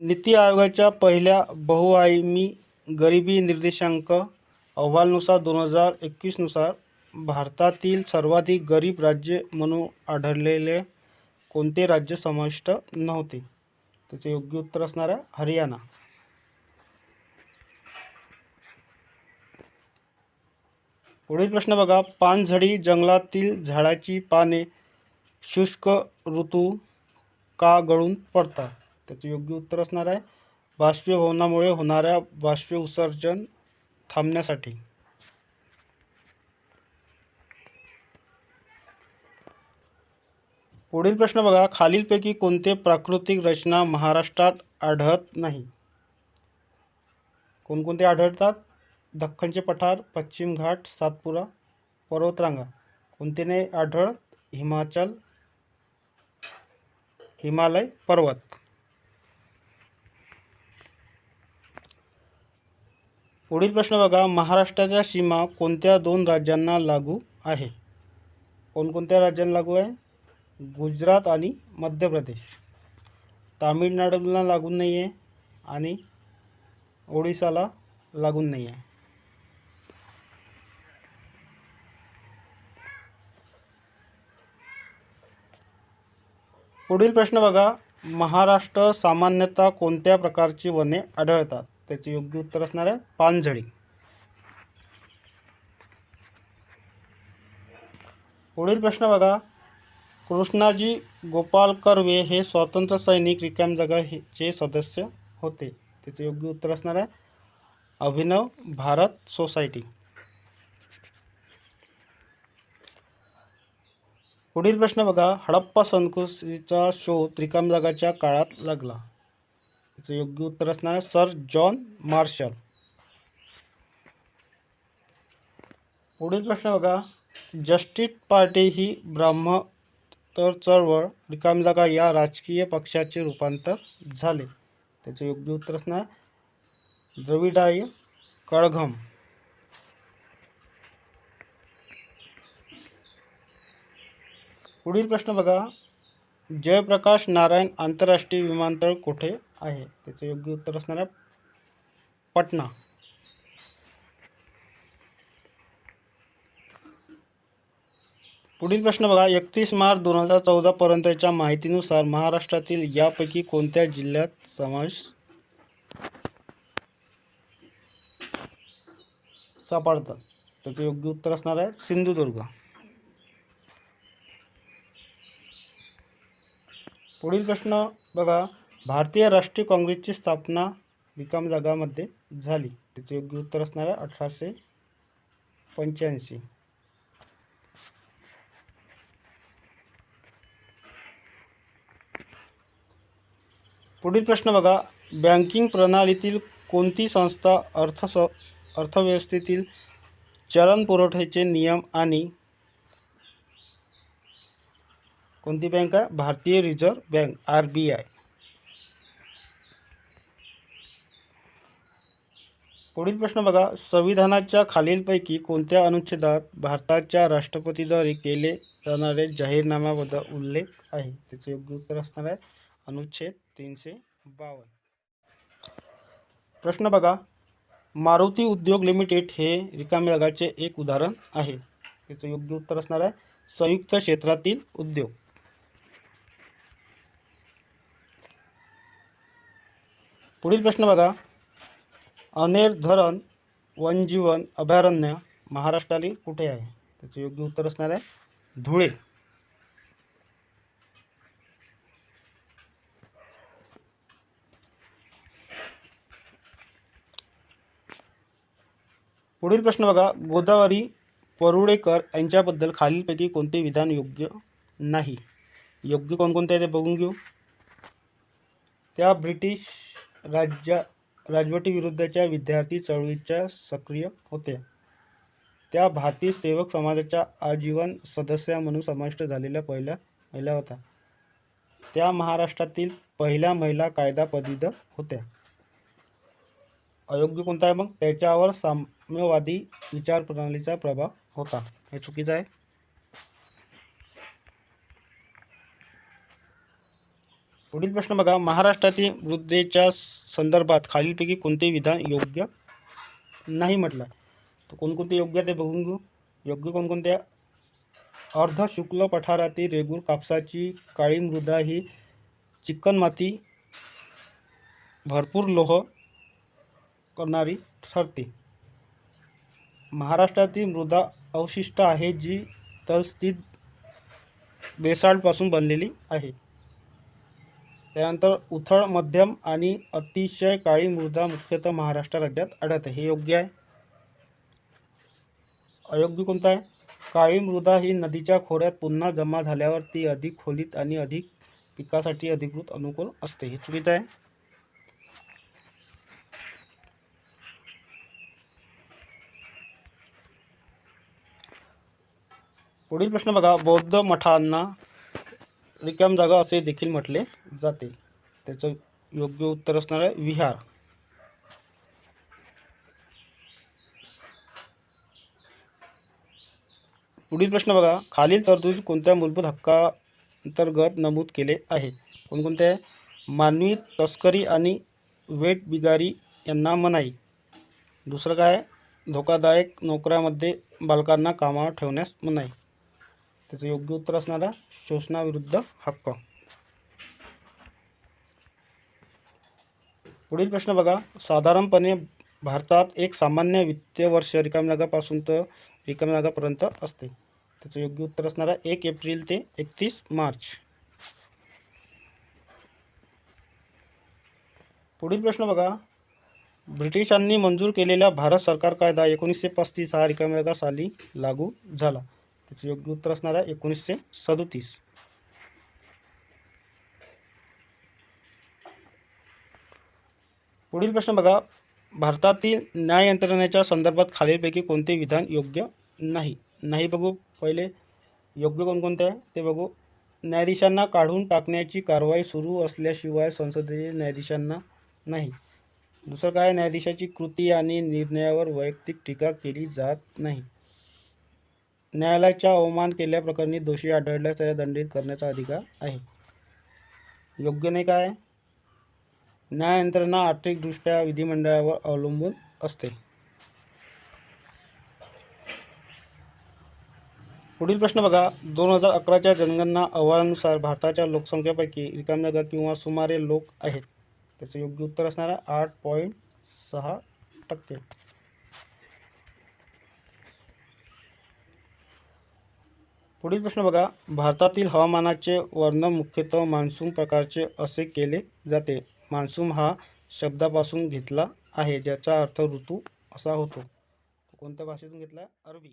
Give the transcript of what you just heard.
नीती आयोगाच्या पहिल्या बहुआयामी गरिबी निर्देशांक अहवालानुसार दोन हजार एकवीसनुसार भारतातील सर्वाधिक गरीब राज्य म्हणून आढळलेले कोणते राज्य समाविष्ट नव्हते? त्याचे योग्य उत्तर असणार आहे हरियाणा. पुढील प्रश्न बघा. पानझडी जंगलातील झाडाची पाने शुष्क ऋतू का गळून पडतात? त्याचं योग्य उत्तर असणार आहे. बाष्पीभवनामुळे होणाऱ्या बाष्पी उत्सर्जन थांबण्यासाठी. पुढील प्रश्न बघा. खालीलपैकी कोणते प्राकृतिक रचना महाराष्ट्रात आढळत नाही? कोणकोणते आढळतात? दख्खनचे पठार पश्चिम घाट सातपुरा पर्वतरांगा. कोणते नाही आढळत? हिमाचल हिमालय पर्वत. पुढील प्रश्न बघा महाराष्ट्राच्या सीमा कोणत्या दोन राज्यांना लागू आहे? कोणकोणत्या राज्यांना लागू आहे? गुजरात आणि मध्य प्रदेश. तामिळनाडूला लागून नाही आहे आणि ओडिसाला लागून नाही आहे पुढील प्रश्न बघा महाराष्ट्र सामान्यतः कोणत्या प्रकारची वने आढळतात? त्याचे योग्य उत्तर असणार आहे पानझडी. पुढील प्रश्न बघा. कृष्णाजी गोपाल कर्वे हे स्वातंत्र्य सैनिक रिकाम जगाचे सदस्य होते. त्याचे योग्य उत्तर असणार आहे अभिनव भारत सोसायटी. पुढील प्रश्न बघा. हडप्पा संस्कृतीचा शोध रिकाम जगाच्या काळात लागला. त्याचं योग्य उत्तर असणार आहे सर जॉन मार्शल. पुढील प्रश्न बघा. जस्टिस पार्टी ही ब्राह्म तर चळवळ रिकाम जागा या राजकीय पक्षाचे रूपांतर झाले. त्याचे योग्य उत्तर असणार द्रविडाय कळघम. पुढील प्रश्न बघा. जयप्रकाश नारायण आंतरराष्ट्रीय विमानतळ कुठे? आहे. त्याचे योग्य उत्तर असणार आहे पटना. पुढील प्रश्न बघा. एकतीस मार्च दोन हजार चौदा पर्यंतच्या माहितीनुसार महाराष्ट्रातील यापैकी कोणत्या जिल्ह्यात समावेश सापडतात? त्याचे योग्य उत्तर असणार आहे सिंधुदुर्ग. पुढील प्रश्न बघा. भारतीय राष्ट्रीय काँग्रेसची स्थापना रिकाम जागामध्ये झाली. त्याचे योग्य उत्तर असणार आहे अठराशे पंच्याऐंशी. पुढील प्रश्न बघा. बँकिंग प्रणालीतील कोणती संस्था अर्थस अर्थव्यवस्थेतील चलन पुरवठ्याचे नियम आणि कोणती बँक आहे? भारतीय reserve bank R B I. पुढील प्रश्न बघा. संविधानाच्या खालीलपैकी कोणत्या अनुच्छेदात भारताच्या राष्ट्रपतीद्वारे केले जाणारे जाहीरनाम्याबद्दल उल्लेख आहे? त्याचे योग्य उत्तर असणार आहे. अनुच्छेद तीनशे बावन्न. प्रश्न बघा. मारुती उद्योग लिमिटेड हे रिकाम्या जागाचे एक उदाहरण आहे. त्याचं योग्य उत्तर असणार आहे. संयुक्त क्षेत्रातील उद्योग. पुढील प्रश्न बघा. अनेर धरण वनजीवन अभयारण्य महाराष्ट्रातील कुठे आहे? त्याचे योग्य उत्तर असणार आहे धुळे. पुढील प्रश्न बघा. गोदावरी परुळेकर यांच्याबद्दल खालीलपैकी कोणते विधान योग्य नाही? योग्य कोणकोणते आहे ते बघून घेऊ. त्या ब्रिटिश राज्या राजवटीविरुद्धच्या विद्यार्थी चळवळीच्या सक्रिय होत्या त्या भारतीय सेवक समाजाच्या आजीवन सदस्य म्हणून समाविष्ट झालेल्या पहिल्या महिला होत्या. त्या महाराष्ट्रातील पहिल्या महिला कायदा पदवीधर होत्या. अयोग्य कोणता आहे मग? त्याच्यावर साम्यवादी विचारप्रणालीचा प्रभाव होता. हे चुकीचं आहे. पुढील प्रश्न बघा. महाराष्ट्रातील मृदेच्या संदर्भात खालीलपैकी कोणते विधान योग्य नाही म्हटलं? तर कोणकोणते योग्य ते बघून घेऊ. योग्य कोणकोणते? अर्ध शुक्ल पठारातील रेगूर कापसाची काळी मृदा ही चिकणमाती भरपूर लोह करणारी ठरते. महाराष्ट्रातील मृदा अवशिष्ट आहे जी तलस्थित बेसाल्टपासून बनलेली आहे. त्यानंतर उथळ मध्यम आणि अतिशय काळी मृदा मुख्यतः महाराष्ट्र राज्यात आढळते. हे योग्य आहे? अयोग्य कोणता आहे? काळी मृदा ही नदीच्या खोऱ्यात पुन्हा जमा झाल्यावर ती अधिक खोलीत आणि अधिक पिकासाठी अधिकृत अनुकूल असते. हे चुकीचं आहे. पुढील प्रश्न बघा. बौद्ध मठांना रिकाम जागा असे देखील म्हटले जाते. त्याचं योग्य उत्तर असणार आहे विहार. पुढील प्रश्न बघा. खालील तरतुदीत कोणत्या मूलभूत हक्कांतर्गत नमूद केले आहे? कोणकोणते? मानवी तस्करी आणि वेट बिगारी यांना मनाई. दुसरं काय? धोकादायक नोकऱ्यामध्ये बालकांना कामावर ठेवण्यास मनाई. त्याचं योग्य उत्तर असणार आहे शोषणाविरुद्ध हक्क. पुढील प्रश्न बघा. साधारणपणे भारतात एक सामान्य वित्तीय वर्ष रिकामजागापासून तर रिकामजागापर्यंत असते. त्याचं योग्य उत्तर असणार आहे एक एप्रिल ते एकतीस मार्च. पुढील प्रश्न बघा. ब्रिटिशांनी मंजूर केलेला भारत सरकार कायदा एकोणीसशे पस्तीस हा रिकामजागा साली लागू झाला. त्याचं योग्य उत्तर असणार आहे एकोणीसशे सदोतीस. पुढील प्रश्न बघा. भारतातील न्याय यंत्रणेच्या संदर्भात खालीलपैकी कोणते विधान योग्य नाही? नाही बघू. पहिले योग्य कोणकोणते आहे? ते बघू. न्यायाधीशांना काढून टाकण्याची कारवाई सुरू असल्याशिवाय संसदेचे न्यायाधीशांना नाही. दुसरं काय? न्यायाधीशाची कृती आणि निर्णयावर वैयक्तिक टीका केली जात नाही. न्यायालयाचा अवमान केल्याप्रकरणी दोषी आढळल्यास त्याला दंडित करण्याचा अधिकार आहे. योग्य नाही काय? न्याय यंत्रणा आर्थिकदृष्ट्या विधिमंडळावर अवलंबून असते. पुढील प्रश्न बघा. दोन हजार अकराच्या जनगणना अहवालानुसार भारताच्या लोकसंख्येपैकी रिकाम्या जागा किंवा सुमारे लोक आहेत. त्याचं योग्य उत्तर असणार आहे आठ पॉईंट सहा टक्के. पुढील प्रश्न बघा. भारतातील हवामानाचे वर्णन मुख्यतः मान्सून प्रकारचे असे केले जाते. मान्सून हा शब्दापासून घेतला आहे ज्याचा अर्थ ऋतू असा होतो. कोणत्या भाषेतून घेतला? अरबी.